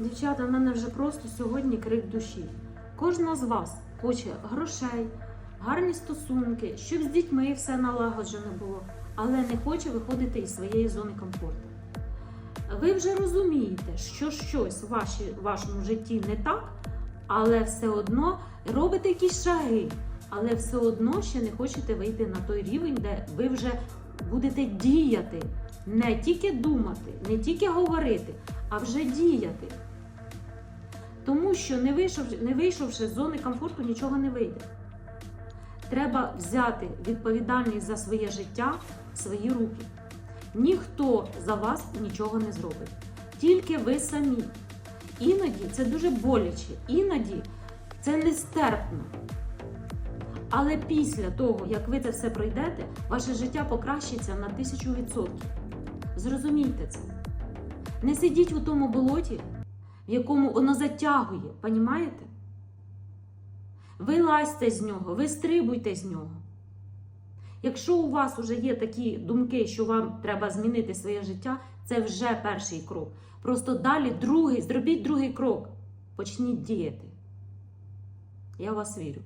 Дівчата, в мене вже просто сьогодні крик душі. Кожна з вас хоче грошей, гарні стосунки, щоб з дітьми все налагоджено було, але не хоче виходити із своєї зони комфорту. Ви вже розумієте, що щось в вашому житті не так, але все одно робите якісь шаги, але все одно ще не хочете вийти на той рівень, де ви вже будете діяти, не тільки думати, не тільки говорити, а вже діяти. Тому що не вийшовши, не вийшовши з зони комфорту, нічого не вийде. Треба взяти відповідальність за своє життя в свої руки. Ніхто за вас нічого не зробить. Тільки ви самі. Іноді це дуже боляче, іноді це нестерпно. Але після того, як ви це все пройдете, ваше життя покращиться на тисячу відсотків. Зрозумійте це. Не сидіть у тому болоті, в якому воно затягує, понімаєте? Ви лазьте з нього, ви стрибуйте з нього. Якщо у вас вже є такі думки, що вам треба змінити своє життя, це вже перший крок. Просто далі другий, зробіть другий крок. Почніть діяти. Я вас вірю.